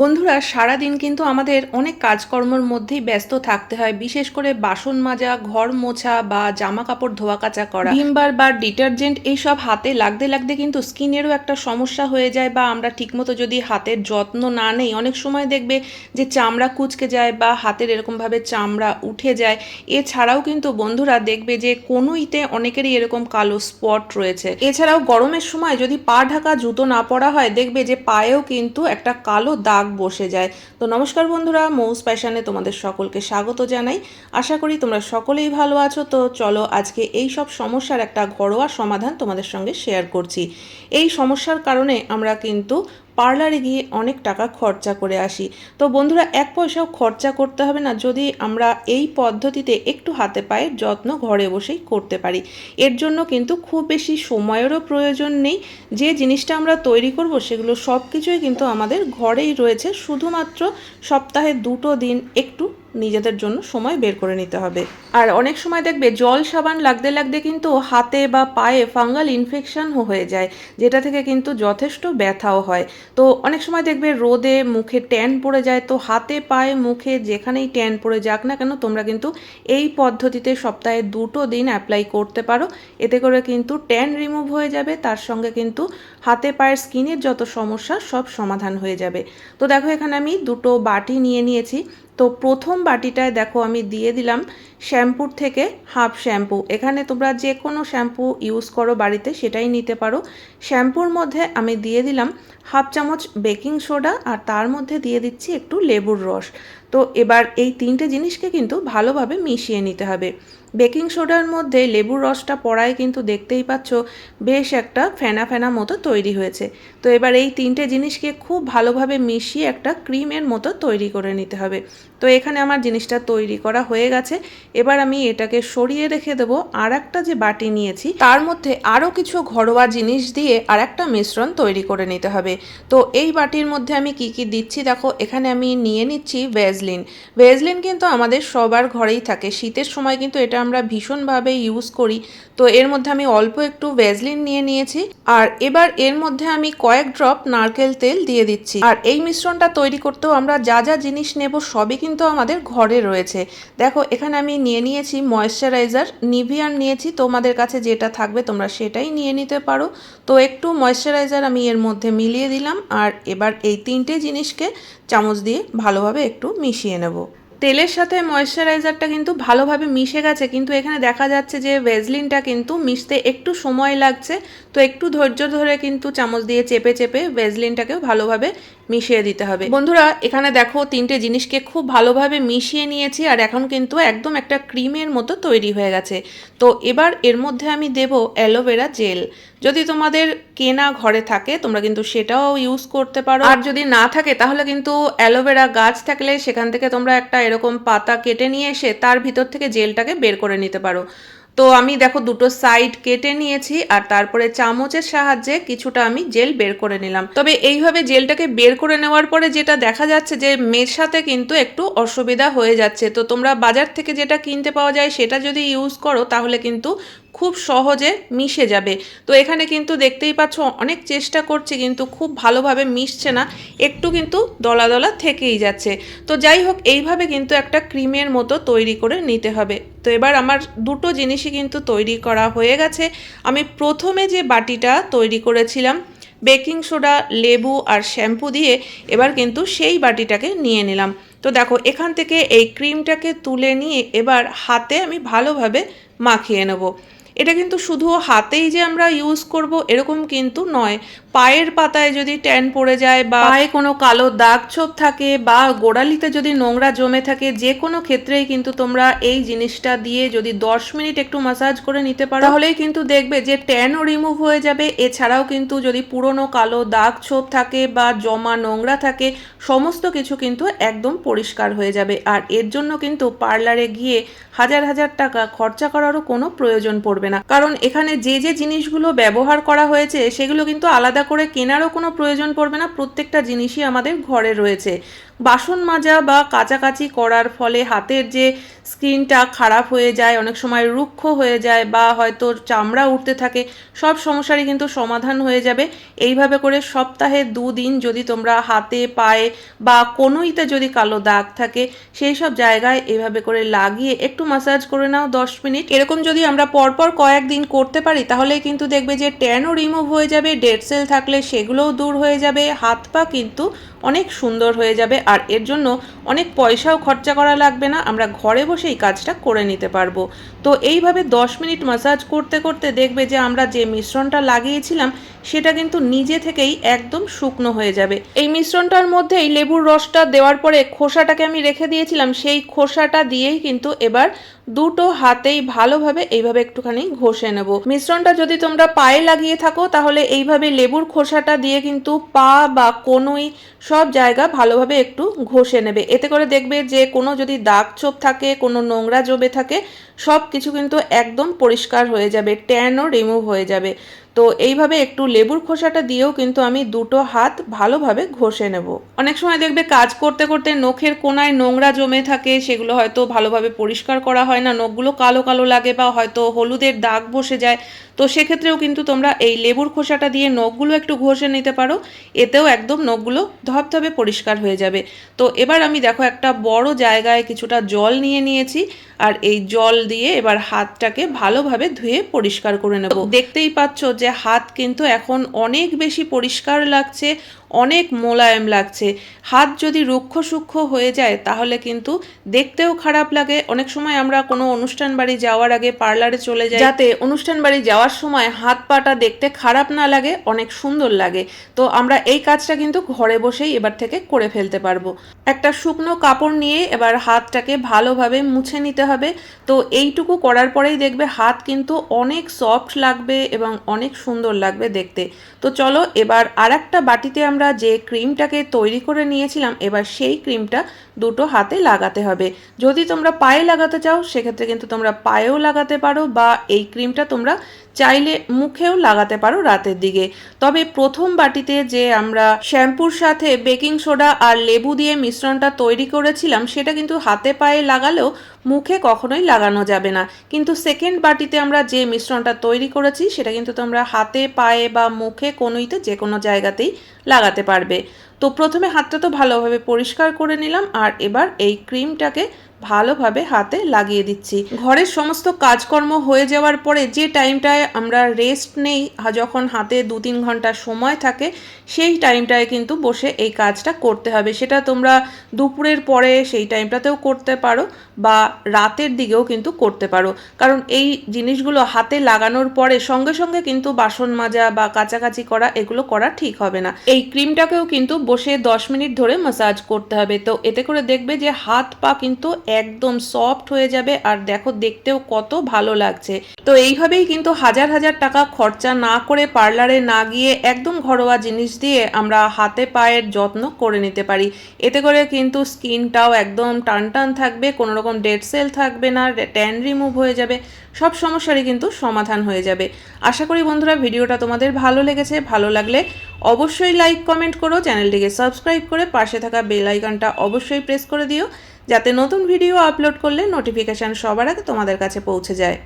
বন্ধুরা, সারাদিন কিন্তু আমাদের অনেক কাজকর্মের মধ্যেই ব্যস্ত থাকতে হয়, বিশেষ করে বাসন মাজা, ঘর মোছা বা জামা কাপড় ধোয়া কাচা করা। ভিমবার বা ডিটারজেন্ট এইসব হাতে লাগতে লাগতে কিন্তু স্কিনেরও একটা সমস্যা হয়ে যায় বা আমরা ঠিকমতো যদি হাতের যত্ন না নেই, অনেক সময় দেখবে যে চামড়া কুচকে যায় বা হাতের এরকমভাবে চামড়া উঠে যায়। এছাড়াও কিন্তু বন্ধুরা দেখবে যে কোনোইতে অনেকেরই এরকম কালো স্পট রয়েছে। এছাড়াও গরমের সময় যদি পা ঢাকা জুতো না পরা হয়, দেখবে যে পায়েও কিন্তু একটা কালো দাগ বসে যায়। তো নমস্কার বন্ধুরা, মৌস প্যাশানে তোমাদের সকলকে স্বাগত জানাই। আশা করি তোমরা সকলেই ভালো আছো। তো চলো আজকে এই সব সমস্যার একটা ঘরোয়া সমাধান তোমাদের সঙ্গে শেয়ার করছি। এই সমস্যার কারণে আমরা কিন্তু পার্লারে গিয়ে অনেক টাকা খরচা করে আসি। তো বন্ধুরা, এক পয়সাও খরচা করতে হবে না। যদি আমরা এই পদ্ধতিতে একটু হাতে পায়ে যত্ন ঘরে বসেই করতে পারি, এর জন্য কিন্তু খুব বেশি সময়েরও প্রয়োজন নেই। যে জিনিসটা আমরা তৈরি করব, সেগুলো সব কিছুই কিন্তু আমাদের ঘরেই রয়েছে। শুধুমাত্র সপ্তাহে দুটো দিন একটু নিজেদের জন্য সময় বের করে নিতে হবে। আর অনেক সময় দেখবে জল সাবান লাগতে লাগতে কিন্তু হাতে বা পায়ে ফাঙ্গাল ইনফেকশন হয়ে যায়, যেটা থেকে কিন্তু যথেষ্ট ব্যথাও হয়। তো অনেক সময় দেখবে রোদে মুখে ট্যান পড়ে যায়, তো হাতে পায়ে মুখে যেখানেই ট্যান পড়ে যাক না কেন তোমরা কিন্তু এই পদ্ধতিতে সপ্তাহে দুটো দিন অ্যাপ্লাই করতে পারো। এতে করে কিন্তু ট্যান রিমুভ হয়ে যাবে, তার সঙ্গে কিন্তু হাতে পায়ের স্কিনের যত সমস্যা সব সমাধান হয়ে যাবে। তো দেখো এখানে আমি দুটো বাটি নিয়ে নিয়েছি। তো প্রথম বাটিটায় দেখো আমি দিয়ে দিলাম শ্যাম্পুর থেকে হাফ শ্যাম্পু। এখানে তোমরা যে কোনো শ্যাম্পু ইউজ করো বাড়িতে, সেটাই নিতে পারো। শ্যাম্পুর মধ্যে আমি দিয়ে দিলাম হাফ চামচ বেকিং সোডা আর তার মধ্যে দিয়ে দিচ্ছি একটু লেবুর রস। তো এবার এই তিনটে জিনিসকে কিন্তু ভালোভাবে মিশিয়ে নিতে হবে। বেকিং সোডার মধ্যে লেবুর রসটা পড়ায় কিন্তু দেখতেই পাচ্ছ বেশ একটা ফেনা ফেনা মতো তৈরি হয়েছে। তো এবার এই তিনটে জিনিসকে খুব ভালোভাবে মিশিয়ে একটা ক্রিমের মতো তৈরি করে নিতে হবে। তো এখানে আমার জিনিসটা তৈরি করা হয়ে গেছে। এবার আমি এটাকে সরিয়ে রেখে দেবো। আর একটা যে বাটি নিয়েছি, তার মধ্যে আরও কিছু ঘরোয়া জিনিস দিয়ে আর একটা মিশ্রণ তৈরি করে নিতে হবে। তো এই বাটির মধ্যে আমি কি কি দিচ্ছি দেখো, এখানে আমি নিয়ে নিচ্ছি ভেজলিন। ভেজলিন কিন্তু আমাদের সবার ঘরেই থাকে। শীতের সময় কিন্তু এটা আমরা ভীষণভাবে ইউজ করি। তো এর মধ্যে আমি অল্প একটু ভেজলিন নিয়ে নিয়েছি। আর এবার এর মধ্যে আমি কয়েক ড্রপ নারকেল তেল দিয়ে দিচ্ছি। আর এই মিশ্রণটা তৈরি করতেও আমরা যা যা জিনিস নেব সবই কিন্তু আমাদের ঘরে রয়েছে। দেখো, এখানে আমি নিয়ে নিয়েছি ময়শ্চারাইজার নিভিয়ার নিয়েছি। তোমাদের কাছে যেটা থাকবে তোমরা সেটাই নিয়ে নিতে পারো। তো একটু ময়শ্চারাইজার আমি এর মধ্যে মিলিয়ে দিলাম আর এবার এই তিনটে জিনিসকে চামচ দিয়ে ভালোভাবে একটু মিশিয়ে নেব। তেলের সাথে ময়শ্চারাইজারটা কিন্তু ভালোভাবে মিশে গেছে, কিন্তু এখানে দেখা যাচ্ছে যে ভেজলিনটা কিন্তু মিশতে একটু সময় লাগছে। তো একটু ধৈর্য ধরে কিন্তু চামচ দিয়ে চেপে চেপে ভেজলিনটাকেও ভালোভাবে মিশিয়ে দিতে হবে। বন্ধুরা, এখানে দেখো তিনটে জিনিসকে খুব ভালোভাবে মিশিয়ে নিয়েছি আর এখন কিন্তু একদম একটা ক্রিমের মতো তৈরি হয়ে গেছে। তো এবার এর মধ্যে আমি দেব অ্যালোভেরা জেল। যদি তোমাদের কেনা ঘরে থাকে, তোমরা কিন্তু সেটাও ইউজ করতে পারো। আর যদি না থাকে, তাহলে কিন্তু অ্যালোভেরা গাছ থাকলে সেখান থেকে তোমরা একটা এরকম পাতা কেটে নিয়ে এসে তার ভিতর থেকে জেলটাকে বের করে নিতে পারো। তো আমি দেখো দুটো সাইড কেটে নিয়েছি আর তারপরে চামচের সাহায্যে কিছুটা আমি জেল বের করে নিলাম। তবে এইভাবে জেলটাকে বের করে নেওয়ার পরে যেটা দেখা যাচ্ছে যে মেশাতে কিন্তু একটু অসুবিধা হয়ে যাচ্ছে। তো তোমরা বাজার থেকে যেটা কিনতে পাওয়া যায় সেটা যদি ইউজ করো তাহলে কিন্তু খুব সহজে মিশে যাবে। তো এখানে কিন্তু দেখতেই পাচ্ছ অনেক চেষ্টা করছি কিন্তু খুব ভালোভাবে মিশছে না। একটু কিন্তু দলা দলা থেকেই যাচ্ছে। তো যাই হোক, এইভাবে কিন্তু একটা ক্রিমের মতো তৈরি করে নিতে হবে। তো এবার আমার দুটো জিনিসই কিন্তু তৈরি করা হয়ে গেছে। আমি প্রথমে যে বাটিটা তৈরি করেছিলাম, বেকিং সোডা, লেবু আর শ্যাম্পু দিয়ে, এবার কিন্তু সেই বাটিটাকে নিয়ে নিলাম। তো দেখো, এখান থেকে এই ক্রিমটাকে তুলে নিয়ে এবার হাতে আমি ভালোভাবে মাখিয়ে নেব। এটা কিন্তু শুধু হাতেই যে আমরা ইউজ করব এরকম কিন্তু নয়। পায়ের পাতায় যদি ট্যান পড়ে যায় বা পায়ে কোনো কালো দাগ ছোপ থাকে বা গোড়ালিতে যদি নোংরা জমে থাকে, যে কোনো ক্ষেত্রেই কিন্তু তোমরা এই জিনিসটা দিয়ে যদি দশ মিনিট একটু মাসাজ করে নিতে পারো, তাহলেই কিন্তু দেখবে যে ট্যানও রিমুভ হয়ে যাবে। এছাড়াও কিন্তু যদি পুরনো কালো দাগ ছোপ থাকে বা জমা নোংরা থাকে, সমস্ত কিছু কিন্তু একদম পরিষ্কার হয়ে যাবে। আর এর জন্য কিন্তু পার্লারে গিয়ে হাজার হাজার টাকা খরচা করারও কোনো প্রয়োজন পড়বে না। কারণ এখানে যে যে জিনিসগুলো ব্যবহার করা হয়েছে, সেগুলো কিন্তু আলাদা করে কেনারও কোনো প্রয়োজন পড়বে না। প্রত্যেকটা জিনিসই আমাদের ঘরে রয়েছে। বাসন মাজা বা কাচাকাচি করার ফলে হাতের যে স্কিনটা খারাপ হয়ে যায়, অনেক সময় রুক্ষ হয়ে যায় বা হয়তো চামড়া উঠতে থাকে, সব সমস্যারই কিন্তু সমাধান হয়ে যাবে। এইভাবে করে সপ্তাহে দুদিন যদি তোমরা হাতে, পায়ে বা কোনোইতে যদি কালো দাগ থাকে, সেই সব জায়গায় এভাবে করে লাগিয়ে একটু মাসাজ করে নাও দশ মিনিট। এরকম যদি আমরা পরপর কয়েকদিন করতে পারি তাহলে কিন্তু দেখবে যে ট্যানও রিমুভ হয়ে যাবে ডেড সেল থাকলে সেগুলোও দূর হয়ে যাবে, হাত পা কিন্তু অনেক সুন্দর হয়ে যাবে। আর এর জন্য অনেক পয়সাও খরচা করা লাগবে না, আমরা ঘরে বসে এই কাজটা করে নিতে পারব। তো এইভাবে দশ মিনিট মাসাজ করতে করতে দেখবে যে আমরা যে মিশ্রণটা লাগিয়েছিলাম সেটা কিন্তু নিজে থেকেই একদম শুকনো হয়ে যাবে। এই মিশ্রণটার মধ্যেই লেবুর রসটা দেওয়ার পরে খোসাটাকে আমি রেখে দিয়েছিলাম, সেই খোসাটা দিয়েই কিন্তু এবার দুটো হাতেই ভালোভাবে এইভাবে একটুখানি ঘষে নেব। মিশ্রণটা যদি তোমরা পায়ে লাগিয়ে থাকো, তাহলে এইভাবে লেবুর খোসাটা দিয়ে কিন্তু পা বা কোনোই সব জায়গা ভালোভাবে একটু ঘষে নেবে। এতে করে দেখবে যে কোনো যদি দাগ ছোপ থাকে, কোনো নোংরা জমে থাকে সব কিছু কিন্তু একদম পরিষ্কার হয়ে যাবে, ট্যানও রিমুভ হয়ে যাবে। তো এইভাবে একটু লেবুর খোসাটা দিয়েও কিন্তু আমি দুটো হাত ভালোভাবে ঘষে নেব। অনেক সময় দেখবে কাজ করতে করতে নখের কোনায় নোংরা জমে থাকে, সেগুলো হয়তো ভালোভাবে পরিষ্কার করা হয় না, নখগুলো কালো কালো লাগে বা হয়তো হলুদের দাগ বসে যায়। তো সেক্ষেত্রেও কিন্তু তোমরা এই লেবুর খোসাটা দিয়ে নখগুলো একটু ঘষে নিতে পারো, এতেও একদম নখগুলো ধপধপে পরিষ্কার হয়ে যাবে। তো এবার আমি দেখো একটা বড় জায়গায় কিছুটা জল নিয়ে নিয়েছি, আর এই জল দিয়ে এবার হাতটাকে ভালোভাবে ধুয়ে পরিষ্কার করে নেব। দেখতেই পাচ্ছ যে হাত কিন্তু এখন অনেক বেশি পরিষ্কার লাগছে অনেক মোলায়েম লাগছে। হাত যদি রুক্ষ সূক্ষ্ম হয়ে যায়, তাহলে কিন্তু দেখতেও খারাপ লাগে। অনেক সময় আমরা কোনো অনুষ্ঠান বাড়ি যাওয়ার আগে পার্লারে চলে যাই। যাতে অনুষ্ঠান বাড়ি যাওয়ার সময় হাত পাটা দেখতে খারাপ না লাগে, অনেক সুন্দর লাগে। তো আমরা এই কাজটা কিন্তু ঘরে বসেই এবার থেকে করে ফেলতে পারব। একটা শুকনো কাপড় নিয়ে এবার হাতটাকে ভালোভাবে মুছে নিতে হবে। তো এইটুকু করার পরেই দেখবে হাত কিন্তু অনেক সফট লাগবে এবং অনেক সুন্দর লাগবে দেখতে। তো চলো এবার আর একটা বাটিতে আমরা যে ক্রিমটাকে তৈরি করে নিয়েছিলাম, এবার সেই ক্রিমটা দুটো হাতে লাগাতে হবে। যদি তোমরা পায়ে লাগাতে চাও, সেক্ষেত্রে কিন্তু তোমরা পায়েও লাগাতে পারো বা এই ক্রিমটা তোমরা চাইলে মুখেও লাগাতে পারো রাতের দিকে। তবে প্রথম বাটিতে যে আমরা শ্যাম্পুর সাথে বেকিং সোডা আর লেবু দিয়ে মিশ্রণটা তৈরি করেছিলাম, সেটা কিন্তু হাতে পায়ে লাগালেও মুখে কখনোই লাগানো যাবে না। কিন্তু সেকেন্ড বাটিতে আমরা যে মিশ্রণটা তৈরি করেছি, সেটা কিন্তু তোমরা হাতে, পায়ে বা মুখে কোনোইতে যে কোনো জায়গাতেই লাগাতে পারবে। তো প্রথমে হাতটা তো ভালোভাবে পরিষ্কার করে নিলাম আর এবার এই ক্রিমটাকে ভালোভাবে হাতে লাগিয়ে দিচ্ছি। ঘরের সমস্ত কাজকর্ম হয়ে যাওয়ার পরে যে টাইমটায় আমরা রেস্ট নেই যখন হাতে দু তিন ঘণ্টা সময় থাকে, সেই টাইমটায় কিন্তু বসে এই কাজটা করতে হবে। সেটা তোমরা দুপুরের পরে সেই টাইমটাতেও করতে পারো বা রাতের দিকেও কিন্তু করতে পারো। কারণ এই জিনিসগুলো হাতে লাগানোর পরে সঙ্গে সঙ্গে কিন্তু বাসন মাজা বা কাচাকাচি করা, এগুলো করা ঠিক হবে না। এই ক্রিমটাকেও কিন্তু বসে দশ মিনিট ধরে মাসাজ করতে হবে। তো এতে করে দেখবে যে হাত পা কিন্তু একদম সফট হয়ে যাবে আর দেখো দেখতেও কত ভালো লাগছে। তো এইভাবেই কিন্তু হাজার হাজার টাকা খরচা না করে পার্লারে না গিয়ে একদম ঘরোয়া জিনিস দিয়ে আমরা হাতে পায়ের যত্ন করে নিতে পারি। এতে করে কিন্তু স্কিনটাও একদম টান টান থাকবে কোনো রকম ডেড সেল থাকবে না ট্যান রিমুভ হয়ে যাবে। সব সমস্যারই কিন্তু সমাধান হয়ে যাবে। আশা করি বন্ধুরা ভিডিওটা তোমাদের ভালো লেগেছে, ভালো লাগলে অবশ্যই লাইক কমেন্ট করো, চ্যানেলটিকে সাবস্ক্রাইব করে পাশে থাকা বেল আইকনটা অবশ্যই প্রেস করে দিও, যাতে নতুন ভিডিও আপলোড করলে নোটিফিকেশান সবার আগে তোমাদের কাছে পৌঁছে যায়।